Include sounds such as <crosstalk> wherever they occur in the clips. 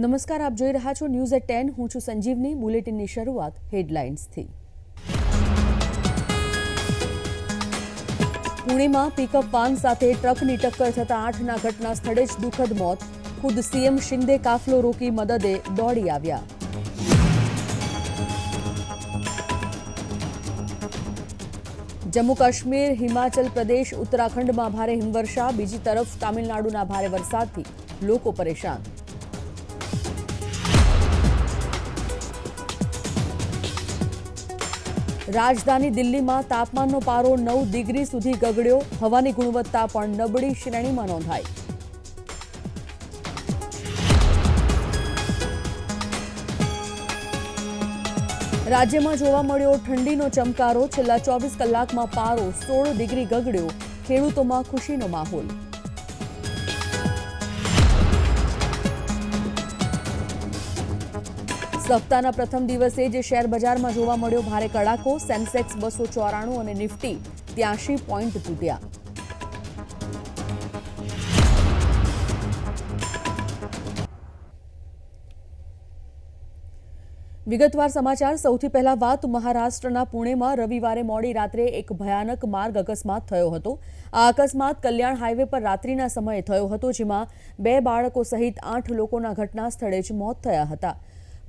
નમસ્કાર આપ જોઈ રહ્યા છો ન્યૂઝ એટ ટેન. હું છું સંજીવની. બુલેટિનની શરૂઆત હેડલાઇન્સથી. પુણેમાં પિકઅપ વાન સાથે ટ્રકની ટક્કર થતાં આઠના ઘટના સ્થળે જ દુઃખદ મોત. ખુદ સીએમ શિંદે કાફલો રોકી મદદે દોડી આવ્યા. જમ્મુ કાશ્મીર, હિમાચલ પ્રદેશ, ઉત્તરાખંડમાં ભારે હિમવર્ષા. બીજી તરફ તામિલનાડુના ભારે વરસાદથી લોકો પરેશાન. રાજધાની દિલ્હીમાં તાપમાનનો પારો નવ ડિગ્રી સુધી ગગડ્યો. હવાની ગુણવત્તા પણ નબળી શ્રેણીમાં નોંધાઈ. રાજ્યમાં જોવા મળ્યો ઠંડીનો ચમકારો. છેલ્લા ચોવીસ કલાકમાં પારો સોળ ડિગ્રી ગગડ્યો. ખેડૂતોમાં ખુશીનો માહોલ. સપ્તાહના પ્રથમ દિવસે જે શેર બજારમાં જોવા મળ્યો, ભારે કડાકો, સેન્સેક્સ બસો ચોરાણું અને નિફ્ટી ત્યાંશી પોઈન્ટ તૂટ્યા. વિગતવાર સમાચાર, સૌથી પહેલા વાત મહારાષ્ટ્રના પુણેમાં રવિવારે મોડી રાત્રે એક ભયાનક માર્ગ અકસ્માત થયો હતો. આ અકસ્માત કલ્યાણ હાઈવે પર રાત્રિના સમયે થયો હતો, જેમાં બે બાળકો સહિત આઠ લોકોના ઘટના સ્થળે જ મોત થયા હતા.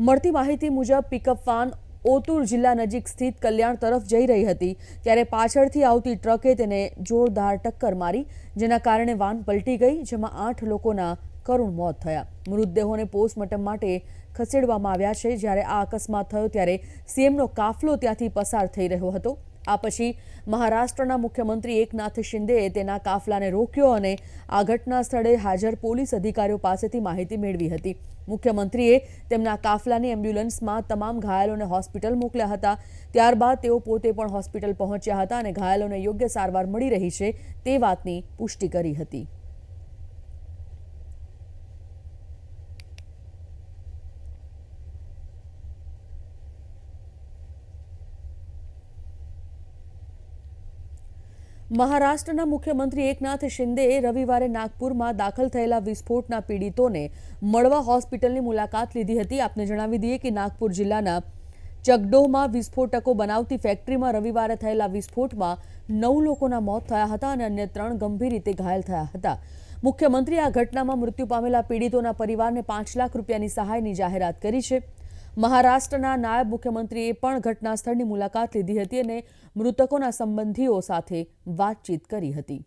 મળતી માહિતી મુજબ પિકઅપ વાન ઓતુર જિલ્લા નજીક સ્થિત કલ્યાણ તરફ જઈ રહી હતી. ત્યારે પાછળથી આવતી ટ્રકે તેને જોરદાર ટક્કર મારી, જેના કારણે વાન પલટી ગઈ, જેમાં આઠ લોકોના કરુણ મોત થયા. મૃતદેહોને પોસ્ટમોર્ટમ માટે ખસેડવામાં આવ્યા છે. જ્યારે આ અકસ્માત થયો ત્યારે સીએમનો કાફલો ત્યાંથી પસાર થઈ રહ્યો હતો. આ પછી મહારાષ્ટ્રના મુખ્યમંત્રી એકનાથ શિંદેએ તેના કાફલાને રોક્યો અને આ ઘટના સ્થળે હાજર પોલીસ અધિકારીઓ પાસેથી માહિતી મેળવી હતી. મુખ્યમંત્રીએ તેમના કાફલાની એમ્બ્યુલન્સમાં તમામ ઘાયલોને હોસ્પિટલ મોકલ્યા હતા. ત્યારબાદ તેઓ પોતે પણ હોસ્પિટલ પહોંચ્યા હતા અને ઘાયલોને યોગ્ય સારવાર મળી રહી છે તે વાતની પુષ્ટિ કરી હતી. મહારાષ્ટ્રના મુખ્યમંત્રી એકનાથ શિંદેએ રવિવારે નાગપુરમાં દાખલ થયેલા વિસ્ફોટના પીડિતોને મળવા હોસ્પિટલની મુલાકાત લીધી હતી. આપને જણાવી દઈએ કે નાગપુર જિલ્લાના ચગડોહમાં વિસ્ફોટકો બનાવતી ફેક્ટરીમાં રવિવારે થયેલા વિસ્ફોટમાં નવ લોકોના મોત થયા હતા અને અન્ય ત્રણ ગંભીર રીતે ઘાયલ થયા હતા. મુખ્યમંત્રીએ આ ઘટનામાં મૃત્યુ પામેલા પીડિતોના પરિવારને પાંચ લાખ રૂપિયાની સહાયની જાહેરાત કરી છે. મહારાષ્ટ્રના નાયબ મુખ્યમંત્રીએ પણ ઘટના સ્થળની મુલાકાત લીધી હતી અને મૃતકોના સંબંધીઓ સાથે વાતચીત કરી હતી.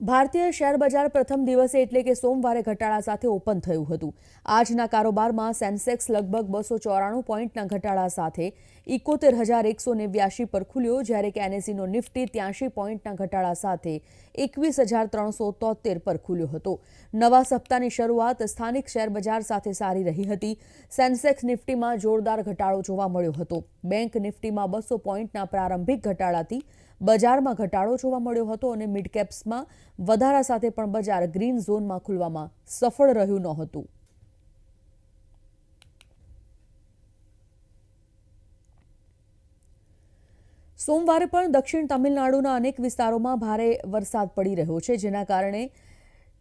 ભારતીય શેર બજાર પ્રથમ દિવસે એટલે કે સોમવારે ઘટાડા સાથે ઓપન થયું હતું. આજના કારોબારમાં સેન્સેક્સ લગભગ બસો ચોરાણું પોઈન્ટના ઘટાડા સાથે ઇકોતેર હજાર એકસો નેવ્યાશી પર ખુલ્યો, જ્યારે કે એનએસીનો નિફ્ટી ત્યાંશી પોઈન્ટના ઘટાડા સાથે એકવીસ હજાર ત્રણસો તોતેર પર ખુલ્યો હતો. નવા સપ્તાહની શરૂઆત સ્થાનિક શેર બજાર સાથે સારી રહી હતી. સેન્સેક્સ નિફ્ટીમાં જોરદાર ઘટાડો જોવા મળ્યો હતો. બેંક નિફ્ટીમાં બસો પોઈન્ટના પ્રારંભિક ઘટાડાથી બજારમાં ઘટાડો જોવા મળ્યો હતો અને મિડ કેપ્સમાં વધારા સાથે પણ બજાર ગ્રીન ઝોનમાં ખુલવામાં સફળ રહ્યું નહોતું. સોમવારે પણ દક્ષિણ તમિલનાડુના અનેક વિસ્તારોમાં ભારે વરસાદ પડી રહ્યો છે, જેના કારણે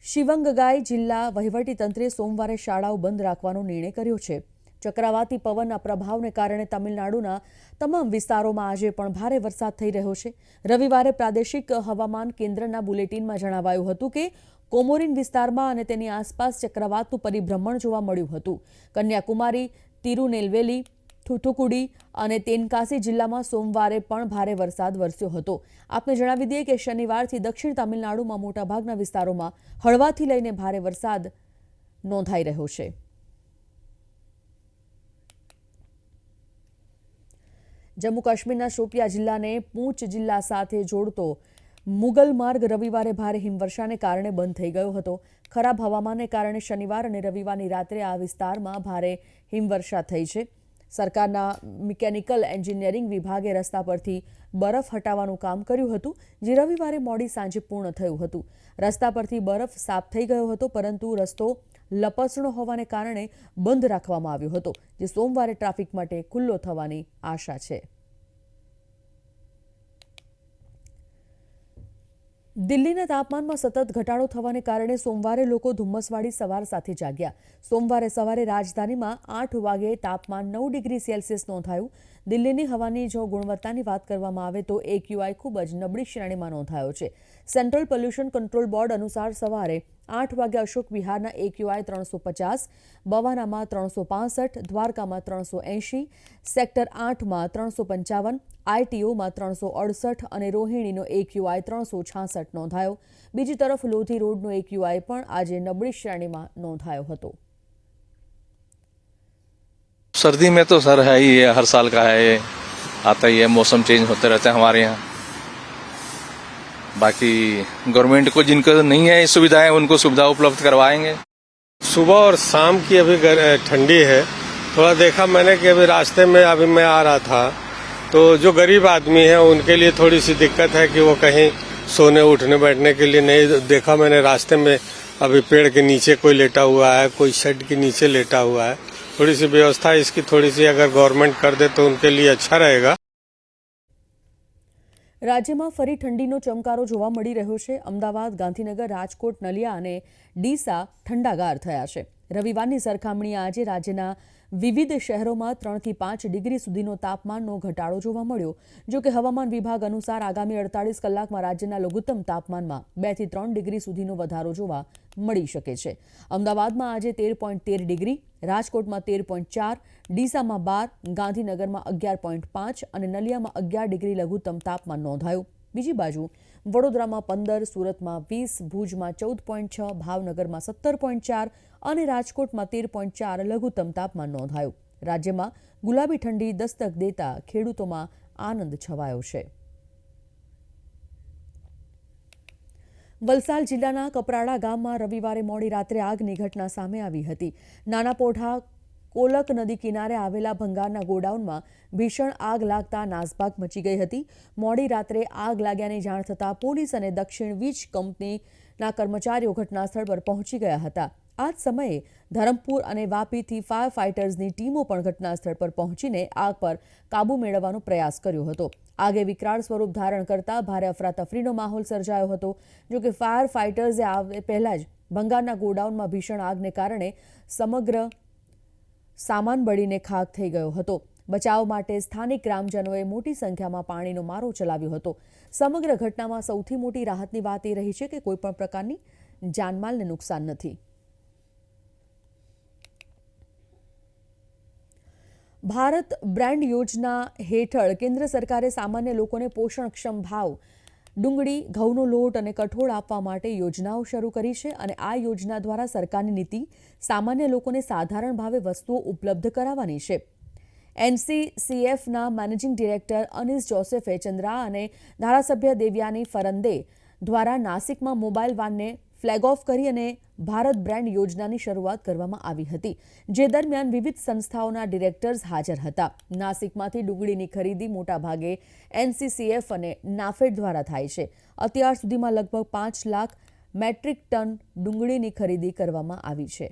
શિવંગગાઈ જિલ્લા વહીવટીતંત્રે સોમવારે શાળાઓ બંધ રાખવાનો નિર્ણય કર્યો છે. ચક્રવાતી પવનના પ્રભાવને કારણે તમિલનાડુના તમામ વિસ્તારોમાં આજે પણ ભારે વરસાદ થઈ રહ્યો છે. રવિવારે પ્રાદેશિક હવામાન કેન્દ્રના બુલેટિનમાં જણાવાયું હતું કે, કોમોરિન વિસ્તારમાં અને તેની આસપાસ ચક્રવાતનું પરિભ્રમણ જોવા મળ્યું હતું. કન્યાકુમારી, તિરુનેલવેલી, થુથુકુડી અને તેનકાસી જિલ્લામાં સોમવારે પણ ભારે વરસાદ વરસ્યો હતો. આપને જણાવી દઈએ કે શનિવારથી દક્ષિણ તમિલનાડુમાં મોટાભાગના વિસ્તારોમાં હળવાથી લઈને ભારે વરસાદ નોંધાઈ રહ્યો છે. જમ્મુ કાશ્મીરના શોપિયા જિલ્લાને પૂંચ જિલ્લા સાથે જોડતો મુગલ માર્ગ રવિવારે ભારે હિમવર્ષાને કારણે બંધ થઈ ગયો હતો. ખરાબ હવામાનને કારણે શનિવાર અને રવિવારની રાત્રે આ વિસ્તારમાં ભારે હિમવર્ષા થઈ છે. સરકારના મિકેનિકલ એન્જિનિયરિંગ વિભાગે રસ્તા પરથી બરફ હટાવવાનું કામ કર્યું હતું, જે રવિવારે મોડી સાંજે પૂર્ણ થયું હતું. રસ્તા પરથી બરફ સાફ થઈ ગયો હતો, પરંતુ રસ્તો લપસણો હોવાને કારણે બંધ રાખવામાં આવ્યો હતો, જે સોમવારે ટ્રાફિક માટે ખુલ્લો થવાની આશા છે. દિલ્હીના તાપમાનમાં સતત ઘટાડો થવાને કારણે સોમવારે લોકો ધુમ્મસવાળી સવાર સાથે જાગ્યા. સોમવારે સવારે રાજધાનીમાં આઠ વાગે તાપમાન નવ ડિગ્રી સેલ્સિયસ નોંધાયું. દિલ્હીની હવાની જો ગુણવત્તાની વાત કરવામાં આવે તો એક્યુઆઈ ખૂબ જ નબળી શ્રેણીમાં નોંધાયો છે. સેન્ટ્રલ પોલ્યુશન કંટ્રોલ બોર્ડ અનુસાર સવારે આઠ વાગે અશોક વિહારના એક્યુઆઈ ત્રણસો પચાસ, બવાનામાં ત્રણસો પાસઠ, દ્વારકામાં ત્રણસો એંશી, સેક્ટર આઠમાં ત્રણસો પંચાવન આઈટીઓમાં ત્રણસો અડસઠ અને રોહિણીનો એક્યુઆઈ ત્રણસો છાસઠ નોંધાયો. બીજી તરફ લોધી રોડનો એક્યુઆઈ પણ આજે નબળી શ્રેણીમાં નોંધાયો હતો. सर्दी में तो सर है ही है हर साल का है, ये आता ही है, मौसम चेंज होते रहते हैं हमारे यहाँ। बाकी गवर्नमेंट को जिनको नहीं है ये सुविधाएँ, उनको सुविधा उपलब्ध करवाएँगे। सुबह और शाम की अभी ठंडी है। थोड़ा देखा मैंने कि अभी रास्ते में अभी मैं आ रहा था। तो जो गरीब आदमी है, उनके लिए थोड़ी सी दिक्कत है कि वो कहीं सोने, उठने, बैठने के लिए नहीं। देखा मैंने रास्ते में अभी पेड़ के नीचे कोई लेटा हुआ है, कोई शेड के नीचे लेटा हुआ है। थोड़ी सी व्यवस्था इसकी थोड़ी सी अगर गवर्नमेंट कर दे तो उनके लिए अच्छा रहेगा રાજ્યમાં ફરી ઠંડીનો ચમકારો જોવા મળી રહ્યો છે અમદાવાદ ગાંધીનગર રાજકોટ નલિયા અને ડીસા ઠંડાગાર થયા છે રવિવારની સરખામણીએ આજે રાજ્યના વિવિધ શહેરોમાં ત્રણથી પાંચ ડિગ્રી સુધીનો તાપમાનનો ઘટાડો જોવા મળ્યો. જો કે હવામાન વિભાગ અનુસાર આગામી અડતાલીસ કલાકમાં રાજ્યના લઘુત્તમ તાપમાનમાં બેથી ત્રણ ડિગ્રી સુધીનો વધારો જોવા મળી શકે છે. અમદાવાદમાં આજે તેર પોઈન્ટ તેર ડિગ્રી, રાજકોટમાં તેર પોઈન્ટ ચાર, ડીસામાં બાર, ગાંધીનગરમાં અગિયાર પોઈન્ટ પાંચ અને નલિયામાં અગિયાર ડિગ્રી લઘુત્તમ તાપમાન નોંધાયું. બીજી બાજુ, વડોદરામાં પંદર, સુરતમાં વીસ, ભુજમાં ચૌદ પોઈન્ટ છ, ભાવનગરમાં સત્તર પોઈન્ટ ચાર અને રાજકોટમાં તેર પોઈન્ટ ચાર લઘુત્તમ તાપમાન નોંધાયું. રાજ્યમાં ગુલાબી ઠંડી દસ્તક દેતા ખેડૂતોમાં આનંદ છવાયો છે. વલસાડ જિલ્લાના કપરાડા ગામમાં રવિવારે મોડી રાત્રે આગની ઘટના સામે આવી હતી. નાના પોઢા કોલક નદી કિનારે આવેલા ભંગારના ગોડાઉનમાં ભીષણ આગ લાગતા નાસભાગ મચી ગઈ હતી. મોડી રાત્રે આગ લાગ્યાની જાણ થતાં પોલીસ અને દક્ષિણ વીજ કંપનીના કર્મચારીઓ ઘટનાસ્થળ પર પહોંચી ગયા હતા. આ જ સમયે ધરમપુર અને વાપીથી ફાયર ફાઇટર્સની ટીમો પણ ઘટનાસ્થળ પર પહોંચીને આગ પર કાબૂ મેળવવાનો પ્રયાસ કર્યો હતો. આગે વિકરાળ સ્વરૂપ ધારણ કરતા ભારે અફરાતફરીનો માહોલ સર્જાયો હતો, જો કે ફાયર ફાઇટર્સે આવે પહેલાં જ ભંગારના ગોડાઉનમાં ભીષણ આગને કારણે સમગ્ર સામાન બળીને ખાક થઈ ગયો હતો. બચાવ માટે સ્થાનિક ગ્રામજનોએ મોટી સંખ્યામાં પાણીનો મારો ચલાવ્યો હતો. સમગ્ર ઘટનામાં સૌથી મોટી રાહતની વાત એ રહી છે કે કોઈપણ પ્રકારની જાનમાલને નુકસાન નથી. ભારત બ્રાન્ડ યોજના હેઠળ કેન્દ્ર સરકારે સામાન્ય લોકોને પોષણક્ષમ ભાવ, ડુંગળી, ઘઉંનો લોટ અને કઠોળ આપવા માટે યોજનાઓ શરૂ કરી છે અને આ યોજના દ્વારા સરકારની નીતિ સામાન્ય લોકોને સાધારણ ભાવે વસ્તુઓ ઉપલબ્ધ કરાવવાની છે. એનસીસીએફના મેનેજિંગ ડિરેક્ટર અનિસ જોસેફે ચંદ્રા અને ધારાસભ્ય દેવ્યાની ફરંદે દ્વારા નાસિકમાં મોબાઈલ વાનને ફ્લેગ ઓફ કરી અને ભારત બ્રાન્ડ યોજનાની શરૂઆત કરવામાં આવી હતી જે દરમિયાન વિવિધ સંસ્થાઓના ડિરેક્ટર્સ હાજર હતા નાસિકમાંથી ડુંગળીની ખરીદી મોટાભાગે એનસીસીએફ અને નાફેડ દ્વારા થાય છે અત્યાર સુધીમાં લગભગ પાંચ લાખ મેટ્રિક ટન ડુંગળીની ખરીદી કરવામાં આવી છે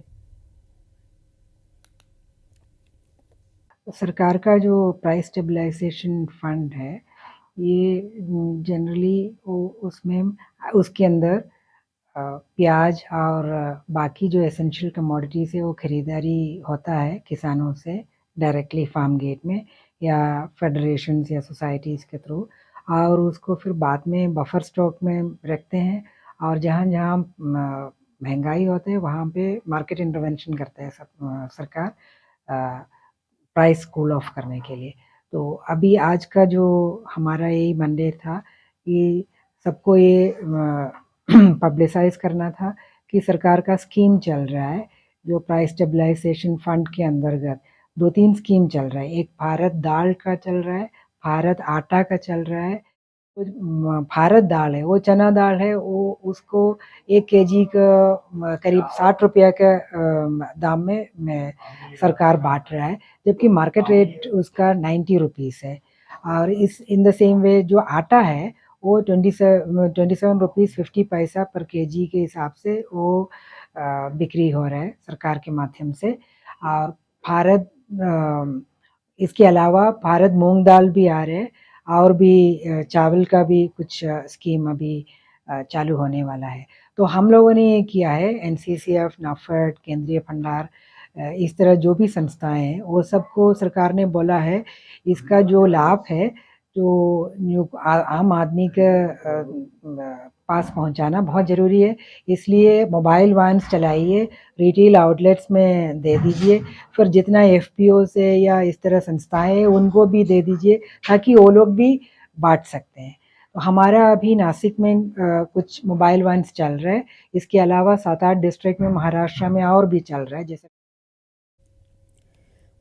सरकार का जो प्राइस स्टेबलाइजेशन फंड है ये जनरली उसमें उसके अंदर अ, प्याज और बाकी जो एसेंशियल कमोडिटीज़ है, वो खरीदारी होता है किसानों से डायरेक्टली फार्म गेट में या फेडरेशन या सोसाइटीज़ के थ्रू और उसको फिर बाद में बफर स्टॉक में रखते हैं और जहाँ जहाँ महँगाई होते हैं, वहाँ पे मार्केट इंटरवेंशन करता है सब- सरकार प्राइस कूल ऑफ़ करने के लिए। तो अभी आज का जो हमारा यही मंडेट था ये सबको ये <clears throat> पब्लिसाइज करना था कि सरकार का स्कीम चल रहा है जो प्राइस स्टेबलाइजेशन फंड के अंतर्गत दो तीन स्कीम चल रहा है। एक भारत दाल का चल रहा है भारत आटा का चल रहा है भारत दाल है वो चना दाल है वो उसको एक केजी का करीब साठ रुपया के दाम में, में सरकार बांट रहा है जबकि मार्केट रेट उसका नाइन्टी रुपीज़ है। और इस इन द सेम वे जो आटा है वो twenty twenty seven rupees fifty पैसा पर केजी के हिसाब से वो बिक्री हो रहा है सरकार के माध्यम से। और भारत इसके अलावा भारत मूंग दाल भी आ रहे हैं और भी चावल का भी कुछ स्कीम अभी चालू होने वाला है। तो हम लोगों ने ये किया है एनसीसीएफ नाफेड, केंद्रीय भंडार इस तरह जो भी संस्थाएँ हैं, वो सबको सरकार ने बोला है, इसका जो लाभ है जो जो आ- आम आदमी के पास पहुंचाना बहुत ज़रूरी है। इसलिए मोबाइल वैन्स चलाइए रिटेल आउटलेट्स में दे दीजिए फिर जितना एफ़ पी से या इस तरह संस्थाएँ उनको भी दे दीजिए ताकि वो लोग भी बांट सकते हैं। तो हमारा अभी नासिक में अ, कुछ मोबाइल वैन्स चल रहे हैं। इसके अलावा सात आठ डिस्ट्रिक्ट में महाराष्ट्र में और भी चल रहा है जैसे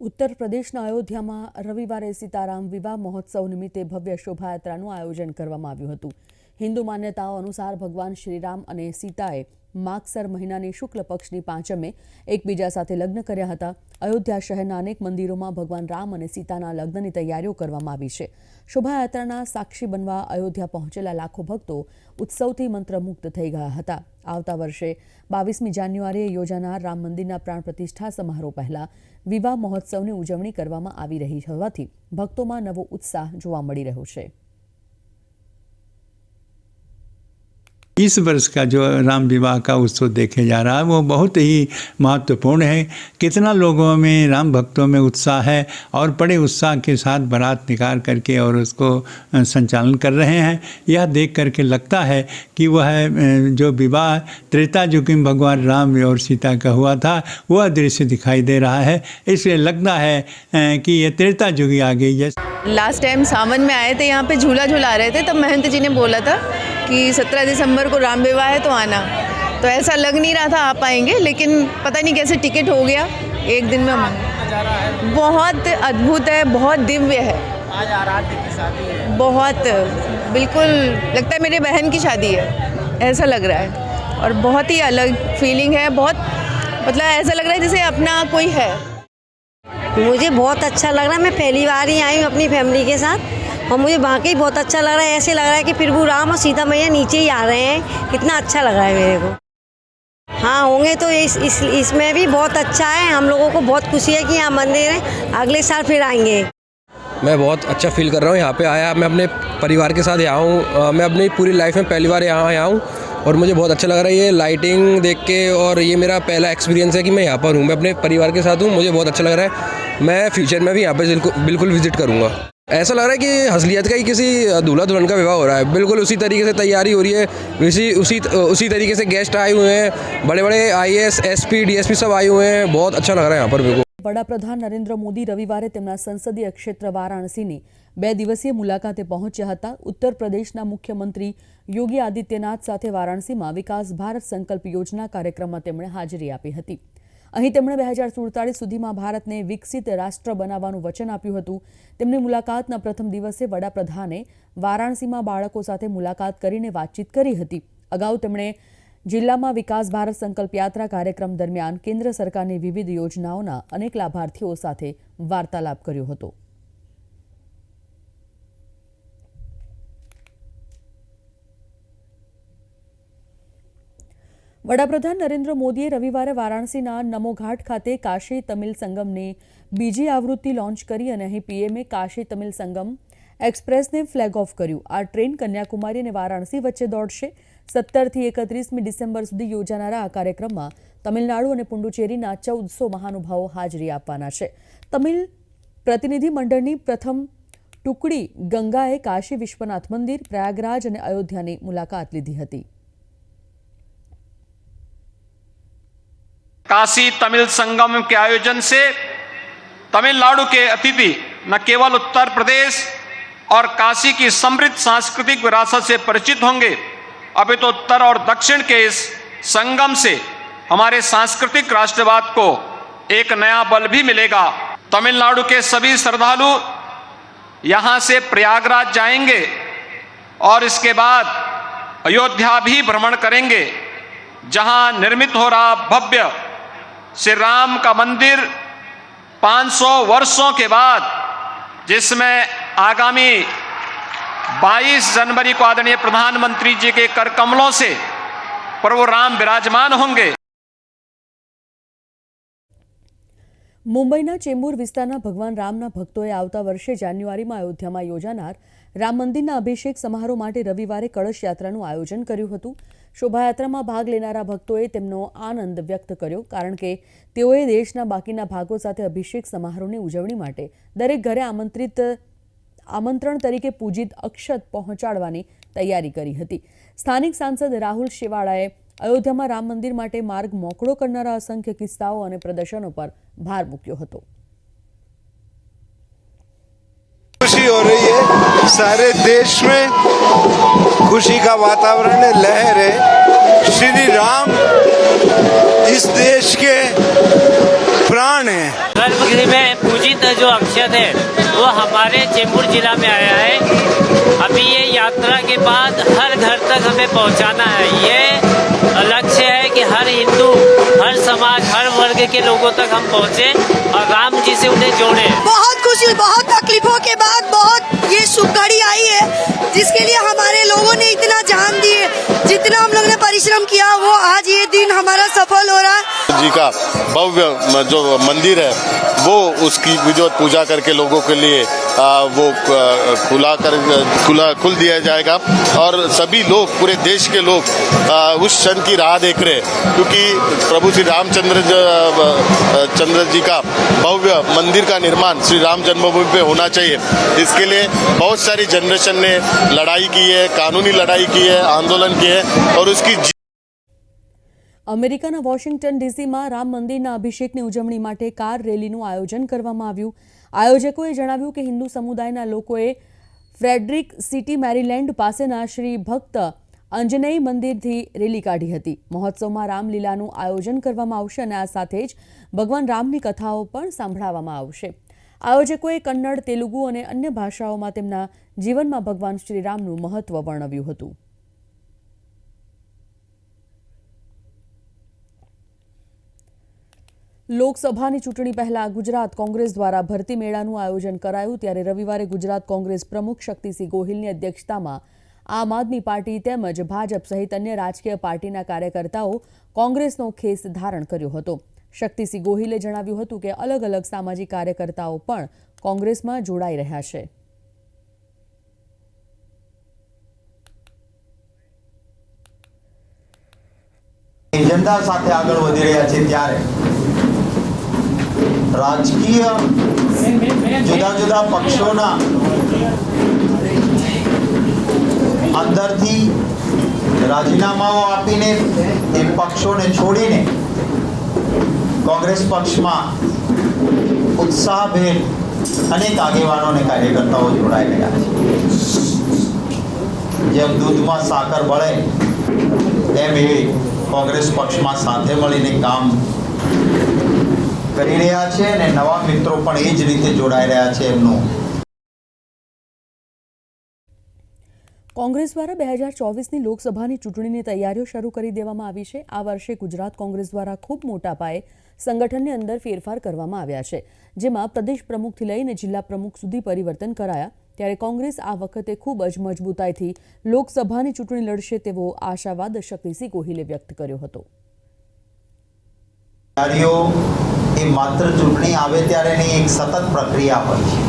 ઉત્તર પ્રદેશના અયોધ્યામાં રવિવારે સીતારામ વિવાહ મહોત્સવ નિમિત્તે ભવ્ય શોભાયાત્રાનું આયોજન કરવામાં આવ્યું હતું. હિન્દુ માન્યતાઓ અનુસાર ભગવાન શ્રીરામ અને સીતાએ માગસર મહિનાની શુક્લ પક્ષની પાંચમે એકબીજા સાથે લગ્ન કર્યા હતા. અયોધ્યા શહેરના અનેક મંદિરોમાં ભગવાન રામ અને સીતાના લગ્નની તૈયારીઓ કરવામાં આવી છે. શોભાયાત્રાના સાક્ષી બનવા અયોધ્યા પહોંચેલા લાખો ભક્તો ઉત્સવથી મંત્રમુગ્ધ થઈ ગયા હતા. આવતા વર્ષે બાવીસમી જાન્યુઆરીએ યોજાનાર રામ મંદિરના પ્રાણ પ્રતિષ્ઠા સમારોહ પહેલા વિવાહ મહોત્સવની ઉજવણી કરવામાં આવી રહી હોવાથી ભક્તોમાં નવો ઉત્સાહ જોવા મળી રહ્યો છે. इस वर्ष का जो राम विवाह का उत्सव देखे जा रहा है, वो बहुत ही महत्वपूर्ण है। कितना लोगों में, राम भक्तों में उत्साह है और बड़े उत्साह के साथ बारात निकाल करके और उसको संचालन कर रहे हैं। यह देख करके लगता है कि वह जो विवाह त्रेता युग में भगवान राम और सीता का हुआ था, वह दृश्य दिखाई दे रहा है। इसलिए लगता है कि ये त्रेता ही आ गई है लास्ट टाइम सावन में आए थे, यहाँ पे झूला झूला रहे थे, तब महंत जी ने बोला था कि 17 दिसंबर को राम विवाह है तो आना। तो ऐसा लग नहीं रहा था आ पाएँगे लेकिन पता नहीं कैसे टिकट हो गया। एक दिन में बहुत अद्भुत है, बहुत दिव्य है। आज है बहुत, बिल्कुल लगता है मेरे बहन की शादी है। ऐसा लग रहा है। और बहुत ही अलग फीलिंग है, बहुत मतलब ऐसा लग रहा है जैसे अपना कोई है। मुझे बहुत अच्छा लग रहा है। मैं पहली बार ही आई हूँ अपनी फैमिली के साथ। और मुझे वाकई बहुत अच्छा लग रहा है ऐसे लग रहा है कि प्रभु राम और सीता मैया नीचे ही आ रहे हैं। कितना अच्छा लग रहा है मेरे को। हाँ होंगे तो इस, इस इसमें भी बहुत अच्छा है। हम लोगों को बहुत खुशी है कि यहाँ मंदिर है। अगले साल फिर आएँगे। मैं बहुत अच्छा फील कर रहा हूँ यहाँ पे आया। मैं अपने परिवार के साथ यहाँ हूँ। मैं अपनी पूरी लाइफ में पहली बार यहाँ आया हूँ। और मुझे बहुत अच्छा लग रहा है ये लाइटिंग देख के और ये मेरा पहला एक्सपीरियंस है कि मैं यहाँ पर हूँ। मैं अपने परिवार के साथ हूँ। मुझे बहुत अच्छा लग रहा है। मैं फ्यूचर में भी यहाँ पे बिल्कुल बिल्कुल विज़िट करूँगा। ऐसा लग रहा है कि हसलियत का ही किसी दूल्हा दुल्हन का विवाह हो रहा है बिल्कुल उसी तरीके से तैयारी हो रही है उसी उसी उसी तरीके से गेस्ट आए हुए हैं बड़े बड़े I S S P D S P सब आए हुए हैं बहुत अच्छा लग रहा है यहाँ पर मेरे को વડાપ્રધાન નરેન્દ્ર મોદી રવિવારે તેમના સંસદીય ક્ષેત્ર વારાણસીની બે દિવસીય મુલાકાતે પહોંચ્યા હતા ઉત્તર પ્રદેશના મુખ્યમંત્રી યોગી આદિત્યનાથ સાથે વારાણસીમાં વિકાસ ભારત સંકલ્પ યોજના કાર્યક્રમમાં તેમણે હાજરી આપી હતી અહીં તેમણે બે હજાર સુડતાળીસ સુધીમાં ભારતને વિકસિત રાષ્ટ્ર બનાવવાનું વચન આપ્યું હતું. તેમની મુલાકાતના પ્રથમ દિવસે વડાપ્રધાને વારાણસીમાં બાળકો સાથે મુલાકાત કરીને વાતચીત કરી હતી. અગાઉ તેમણે જિલ્લામાં વિકાસ ભારત સંકલ્પ યાત્રા કાર્યક્રમ દરમિયાન કેન્દ્ર સરકારની વિવિધ યોજનાઓના અનેક લાભાર્થીઓ સાથે વાર્તાલાપ કર્યો હતો. વડાપ્રધાન નરેન્દ્ર મોદીએ રવિવારે વારાણસીના નમોઘાટ ખાતે કાશી તમિલ સંગમની બીજી આવૃત્તિ લોન્ચ કરી અને અહીં પીએમએ કાશી તમિલ સંગમ એક્સપ્રેસને ફ્લેગ ઓફ કર્યું. આ ટ્રેન કન્યાકુમારી અને વારાણસી વચ્ચે દોડશે. સત્તરથી એકત્રીસમી ડિસેમ્બર સુધી યોજાનારા આ કાર્યક્રમમાં તમિલનાડુ અને પુડુચેરીના ચૌદસો મહાનુભાવો હાજરી આપવાના છે. તમિલ પ્રતિનિધિ મંડળની પ્રથમ ટુકડી ગંગાએ કાશી વિશ્વનાથ મંદિર, પ્રયાગરાજ અને અયોધ્યાની મુલાકાત લીધી હતી. काशी तमिल संगम के आयोजन से तमिलनाडु के अतिथि न केवल उत्तर प्रदेश और काशी की समृद्ध सांस्कृतिक विरासत से परिचित होंगे अभी तो उत्तर और दक्षिण के इस संगम से हमारे सांस्कृतिक राष्ट्रवाद को एक नया बल भी मिलेगा। तमिलनाडु के सभी श्रद्धालु यहाँ से प्रयागराज जाएँगे और इसके बाद अयोध्या भी भ्रमण करेंगे, जहाँ निर्मित हो रहा भव्य श्री राम का मंदिर 500 वर्षों के बाद जिसमें आगामी 22 जनवरी को आदरणीय प्रधानमंत्री जी के कर कमलों से प्रभु राम विराजमान होंगे મુંબઈના ચેમ્બુર વિસ્તારના ભગવાન રામના ભક્તોએ આવતા વર્ષે જાન્યુઆરીમાં અયોધ્યામાં યોજાનાર રામ મંદિરના અભિષેક સમારોહ માટે રવિવારે કળશ યાત્રાનું આયોજન કર્યું હતું. શોભાયાત્રામાં ભાગ લેનારા ભક્તોએ તેમનો આનંદ વ્યક્ત કર્યો, કારણ કે તેઓએ દેશના બાકીના ભાગો સાથે અભિષેક સમારોહની ઉજવણી માટે દરેક ઘરે આમંત્રિત, આમંત્રણ તરીકે પૂજિત અક્ષત પહોંચાડવાની તૈયારી કરી હતી. સ્થાનિક સાંસદ રાહુલ શેવાળાએ અયોધ્યામાં રામ મંદિર માટે માર્ગ મોકળો કરનારા અસંખ્ય કિસ્સાઓ અને પ્રદર્શનો પર ભાર મૂક્યો હતો. सारे देश में खुशी का वातावरण है, लहर है। श्री राम इस देश के प्राण है। गर्भगृह में पूजित जो अक्षत है, वो हमारे चेंबूर जिला में आया है। अभी ये यात्रा के बाद हर घर तक हमें पहुंचाना है। ये लक्ष्य है कि हर हिंदू, हर समाज, हर वर्ग के लोगों तक हम पहुँचे और राम जी से उन्हें जोड़े। बहुत खुशी बहुत तकलीफों के बाद बहुत ये शुभ घड़ी आई है, जिसके लिए हमारे लोगों ने इतना जान दिए। जितना हम लोग ने परिश्रम किया, वो आज ये दिन हमारा सफल हो रहा है। जी का भव्य जो मंदिर है वो उसकी जो पूजा करके लोगों के लिए आ, वो खुला कर खुला खुल दिया जाएगा। और सभी लोग पूरे देश के लोग आ, उस क्षण की राह देख रहे हैं क्योंकि प्रभु श्री रामचंद्र चंद्र जी का भव्य मंदिर का निर्माण श्री राम जन्मभूमि पे होना चाहिए। इसके लिए बहुत सारी जनरेशन ने लड़ाई की है कानूनी लड़ाई की है आंदोलन किए और उसकी અમેરિકાના વોશિંગ્ટન ડીસીમાં રામ મંદિરના અભિષેકની ઉજવણી માટે કાર રેલીનું આયોજન કરવામાં આવ્યું. આયોજકોએ જણાવ્યું કે હિન્દુ સમુદાયના લોકોએ ફ્રેડરિક સિટી મેરીલેન્ડ પાસેના શ્રી ભક્ત અંજનેય મંદિરથી રેલી કાઢી હતી. મહોત્સવમાં રામલીલાનું આયોજન કરવામાં આવશે અને આ સાથે જ ભગવાન રામની કથાઓ પણ સાંભળાવવામાં આવશે. આયોજકોએ કન્નડ, તેલુગુ અને અન્ય ભાષાઓમાં તેમના જીવનમાં ભગવાન શ્રીરામનું મહત્વ વર્ણવ્યું હતું. લોકસભાની ચૂંટણી પહેલા ગુજરાત કોંગ્રેસ દ્વારા ભરતી મેળાનું આયોજન કરાયું ત્યારે રવિવારે ગુજરાત કોંગ્રેસ પ્રમુખ શક્તિસિંહ ગોહિલની અધ્યક્ષતામાં આમ આદમી પાર્ટી તેમજ ભાજપ સહિત અન્ય રાજકીય પાર્ટીના કાર્યકર્તાઓ કોંગ્રેસનો ખેસ ધારણ કર્યો હતો. શક્તિસિંહ ગોહિલે જણાવ્યું હતું કે અલગ અલગ સામાજિક કાર્યકર્તાઓ પણ કોંગ્રેસમાં જોડાઈ રહ્યા છે. જનતા સાથે આગળ વધી રહ્યા છે ત્યારે રાજકીય જુદા જુદા પક્ષોના અંદરથી રાજીનામાઓ આપીને એ પક્ષોને છોડીને કોંગ્રેસ પક્ષમાં ઉત્સાહભેર અનેક આગેવાનો અને કાર્યકર્તાઓ જોડાઈ રહ્યા છે. જેમ દૂધમાં સાકર બળે, તેમ એ કોંગ્રેસ પક્ષમાં સાથે મળીને કામ કરી રહ્યા છે અને નવા મિત્રો પણ એ જ રીતે જોડાઈ રહ્યા છે એમનું. કોંગ્રેસ દ્વારા બે હજાર ચોવીસની લોકસભાની ચૂંટણીની તૈયારીઓ શરૂ કરી દેવામાં આવી છે. આ વર્ષે ગુજરાત કોંગ્રેસ દ્વારા ખૂબ મોટા પાયે સંગઠનની અંદર ફેરફાર કરવામાં આવ્યા છે. જેમાં પ્રદેશ પ્રમુખથી લઈને જિલ્લા પ્રમુખ સુધી પરિવર્તન કરાયા. ત્યારે કોંગ્રેસ આ વખતે ખૂબ જ મજબૂતાઈથી લોકસભાની ચૂંટણી લડશે તેવો આશાવાદ શક્તિસિંહ ગોહિલે વ્યક્ત કર્યો હતો. તૈયારીઓ એ માત્ર ચૂંટણી આવે ત્યારે એની એક સતત પ્રક્રિયા હોય છે.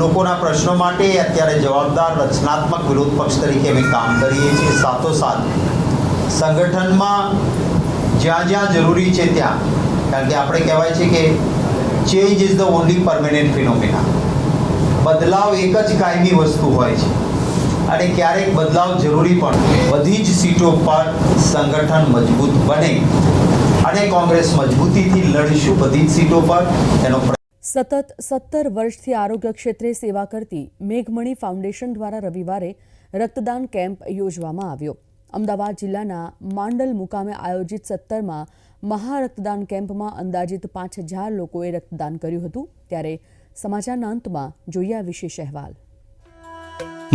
લોકોના પ્રશ્નો માટે અત્યારે જવાબદાર, રચનાત્મક વિરોધ પક્ષ તરીકે અમે કામ કરીએ છીએ. સાથોસાથ સંગઠનમાં જ્યાં જ્યાં જરૂરી છે ત્યાં, કારણ કે આપણે કહેવાય છે કે change is the only permanent phenomena બદલાવ એક જ કાયમી વસ્તુ હોય છે. અને ક્યારેક બદલાવ જરૂરી પણ બધી જ સીટો પર સંગઠન મજબૂત બને. અને કોંગ્રેસ મજબૂતીથી લડીશું. બધી સીટો પર એનો સતત સત્તર વર્ષથી આરોગ્ય ક્ષેત્રે સેવા કરતી મેઘમણી ફાઉન્ડેશન દ્વારા રવિવારે રક્તદાન કેમ્પ યોજવામાં આવ્યો. અમદાવાદ જિલ્લાના માંડલ મુકામે આયોજિત સત્તરમાં મહારક્તદાન કેમ્પમાં અંદાજિત પાંચ હજાર લોકોએ રક્તદાન કર્યું હતું. ત્યારે સમાચારના અંતમાં જોઈએ આ વિશેષ અહેવાલ.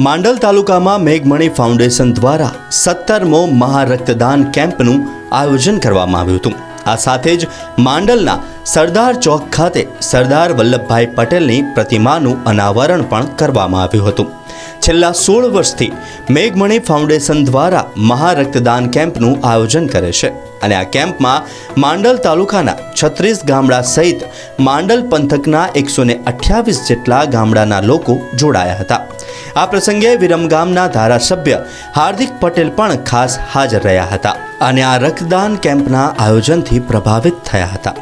માંડલ તાલુકામાં મેઘમણી ફાઉન્ડેશન દ્વારા સત્તરમો મહારક્તદાન કેમ્પનું આયોજન કરવામાં આવ્યું હતું. આ સાથે જ માંડલના સરદાર ચોક ખાતે સરદાર વલ્લભભાઈ પટેલની પ્રતિમાનું અનાવરણ પણ કરવામાં આવ્યું હતું. છેલ્લા સોળ વર્ષથી મેઘમણી ફાઉન્ડેશન દ્વારા મહારક્તદાન કેમ્પનું આયોજન કરે છે. અને આ કેમ્પમાં માંડલ તાલુકાના છત્રીસ ગામડા સહિત માંડલ પંથકના એકસો ને અઠ્યાવીસ જેટલા ગામડાના લોકો જોડાયા હતા. આ પ્રસંગે વિરમગામના ધારાસભ્ય હાર્દિક પટેલ પણ ખાસ હાજર રહ્યા હતા અને આ રક્તદાન કેમ્પના આયોજનથી પ્રભાવિત થયા હતા.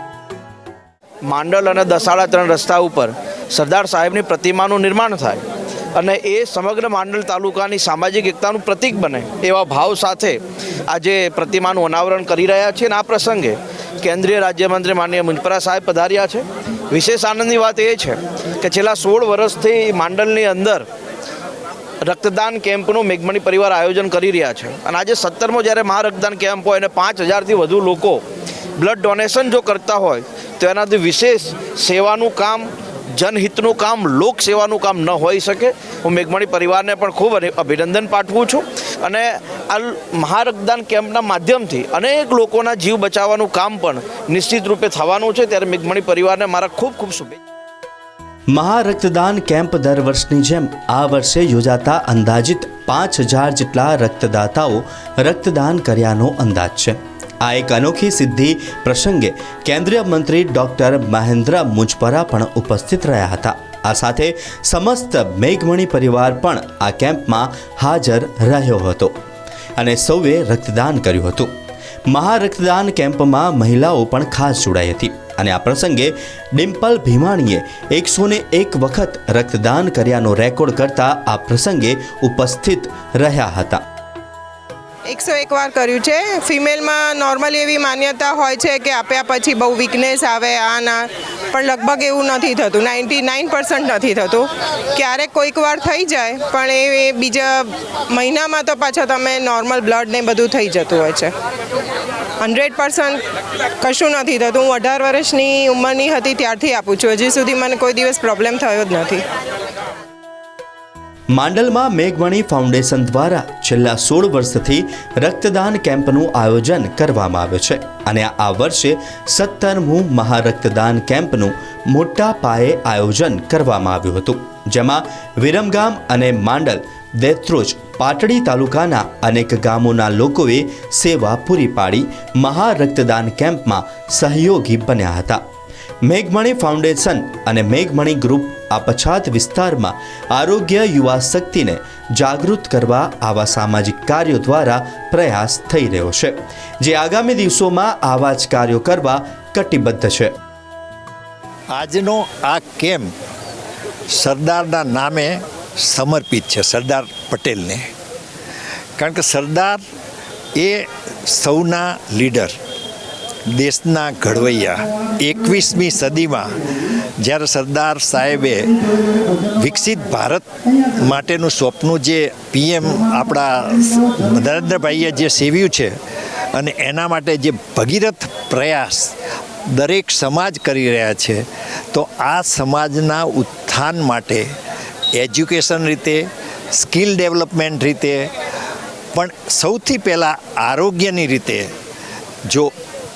માંડલ અને દસાડા ત્રણ રસ્તા ઉપર સરદાર સાહેબની પ્રતિમાનું નિર્માણ થાય. અને એ સમગ્ર માંડલ તાલુકાની સામાજિક એકતાનું પ્રતીક બને એવા ભાવ સાથે આજે પ્રતિમાનું અનાવરણ કરી રહ્યા છે. અને આ પ્રસંગે કેન્દ્રીય રાજ્યમંત્રી માનનીય મુંજપરા સાહેબ પધાર્યા છે. વિશેષ આનંદની વાત એ છે કે છેલ્લા સોળ વર્ષથી માંડલની અંદર રક્તદાન કેમ્પનું મેઘમણી પરિવાર આયોજન કરી રહ્યા છે. અને આજે સત્તરમો જ્યારે મહારક્તદાન કેમ્પ હોય અને પાંચ હજારથી વધુ લોકો બ્લડ ડોનેશન જો કરતા હોય તો એનાથી વિશેષ સેવાનું કામ જનહિતનું કામ, લોકસેવાનું કામ ન હોઈ શકે. હું મેઘમણી પરિવારને પણ ખૂબ અભિ- અભિનંદન પાઠવું છું. અને આ મહારક્તદાન કેમ્પના માધ્યમથી અનેક લોકોના જીવ બચાવવાનું કામ પણ નિશ્ચિત રૂપે થવાનું છે. ત્યારે મેઘમણી પરિવારને મારા ખૂબ ખૂબ શુભેચ્છા મહારક્તદાન કેમ્પ દર વર્ષની જેમ આ વર્ષે યોજાતા અંદાજિત પાંચ હજાર જેટલા રક્તદાતાઓ રક્તદાન કર્યાનો અંદાજ છે. આ એક અનોખી સિદ્ધિ પ્રસંગે કેન્દ્રીય મંત્રી ડોક્ટર મહેન્દ્ર મુજપરા પણ ઉપસ્થિત રહ્યા હતા. આ સાથે સમસ્ત મેઘમણી પરિવાર પણ આ કેમ્પમાં હાજર રહ્યો હતો અને સૌએ રક્તદાન કર્યું હતું. મહારક્તદાન કેમ્પમાં મહિલાઓ પણ ખાસ જોડાઈ હતી અને આ પ્રસંગે ડિમ્પલ ભીમાણીએ એકસો ને એક વખત રક્તદાન કર્યાનો રેકોર્ડ કરતા આ પ્રસંગે ઉપસ્થિત રહ્યા હતા. એકસો એક વાર કર્યું છે. ફિમેલમાં નોર્મલી એવી માન્યતા હોય છે કે આપ્યા પછી બહુ વીકનેસ આવે, આ ના. પણ લગભગ એવું નથી થતું. નાઇન્ટી નાઇન પર્સન્ટ નથી થતું. ક્યારેક કોઈક વાર થઈ જાય, પણ એ બીજા મહિનામાં તો પાછા તમે નોર્મલ બ્લડ ને બધું થઈ જતું હોય છે. હંડ્રેડ પર્સન્ટ કશું નથી થતું. હું અઢાર વર્ષની ઉંમરની હતી, ત્યારથી આપું છું. હજી સુધી મને કોઈ દિવસ પ્રોબ્લેમ થયો જ નથી. માંડલમાં મેઘવાણી ફાઉન્ડેશન દ્વારા છેલ્લા સોળ વર્ષથી રક્તદાન કેમ્પનું આયોજન કરવામાં આવે છે. અને આ વર્ષે સત્તરમું મહારક્તદાન કેમ્પનું મોટા પાયે આયોજન કરવામાં આવ્યું હતું. જેમાં વિરમગામ અને માંડલ દેત્રોજ પાટડી તાલુકાના અનેક ગામોના લોકોએ સેવા પૂરી પાડી મહારક્તદાન કેમ્પમાં સહયોગી બન્યા હતા. મેઘમણી ફાઉન્ડેશન અને મેઘમણી ગ્રુપ આ પછાત વિસ્તારમાં આરોગ્ય યુવા શક્તિને જાગૃત કરવા આવા સામાજિક કાર્યો દ્વારા પ્રયાસ થઈ રહ્યો છે, જે આગામી દિવસોમાં આવા જ કાર્યો કરવા કટિબદ્ધ છે. આજનો આ કેમ્પ સરદારના નામે સમર્પિત છે, સરદાર પટેલને. કારણ કે સરદાર એ સૌના લીડર દેશના ઘડવૈયા એકવીસમી સદીમાં જ્યારે સરદાર સાહેબે વિકસિત ભારત માટેનું સ્વપ્નું જે પીએમ આપણા નરેન્દ્રભાઈએ જે સેવ્યું છે અને એના માટે જે ભગીરથ પ્રયાસ દરેક સમાજ કરી રહ્યા છે, તો આ સમાજના ઉત્થાન માટે એજ્યુકેશન રીતે, સ્કિલ ડેવલપમેન્ટ રીતે, પણ સૌથી પહેલાં આરોગ્યની રીતે જો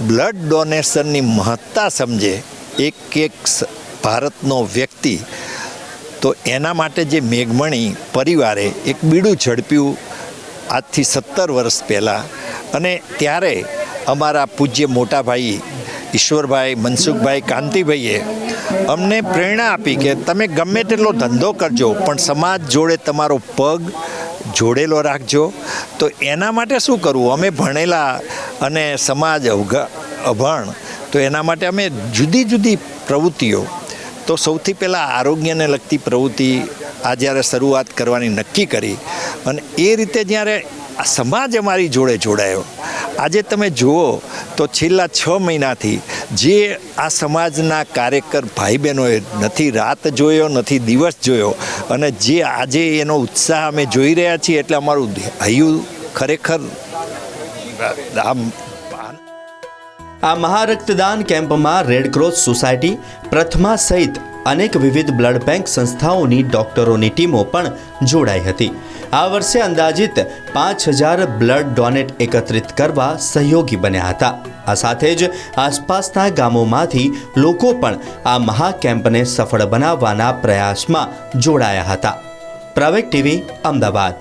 બ્લડ ડોનેશનની મહત્તા સમજે એક એક ભારતનો વ્યક્તિ, તો એના માટે જે મેઘમણી પરિવારે એક બીડું ઝડપ્યું આજથી સત્તર વર્ષ પહેલાં. અને ત્યારે અમારા પૂજ્ય મોટાભાઈ ઈશ્વરભાઈ, મનસુખભાઈ, કાંતિભાઈએ અમને પ્રેરણા આપી કે તમે ગમે તેટલો ધંધો કરજો, પણ સમાજ જોડે તમારો પગ જોડેલો રાખજો. તો એના માટે શું કરવું? અમે ભણેલા અને સમાજ અભણ તો એના માટે અમે જુદી જુદી પ્રવૃત્તિઓ, તો સૌથી પહેલાં આરોગ્યને લગતી પ્રવૃત્તિ આ જ્યારે શરૂઆત કરવાની નક્કી કરી અને એ રીતે જ્યારે આ સમાજ અમારી જોડે જોડાયો. આજે તમે જુઓ તો છેલ્લા છ મહિનાથી જે આ સમાજના કાર્યકર ભાઈ બહેનોએ નથી રાત જોયો, નથી દિવસ જોયો અને જે આજે એનો ઉત્સાહ અમે જોઈ રહ્યા છીએ એટલે અમારું હૈયું ખરેખર આ મહારક્તદાન કેમ્પમાં રેડક્રોસ સોસાયટી, પ્રથમા સહિત અનેક વિવિધ બ્લડ બેંક સંસ્થાઓની ડોક્ટરોની ટીમો પણ જોડાઈ હતી. આ વર્ષે અંદાજિત પાંચ હજાર બ્લડ ડોનેટ એકત્રિત કરવા સહયોગી બન્યા હતા. આ સાથે જ આસપાસના ગામોમાંથી લોકો પણ આ મહાકેમ્પને સફળ બનાવવાના પ્રયાસમાં જોડાયા હતા. પ્રવેગ ટીવી, અમદાવાદ.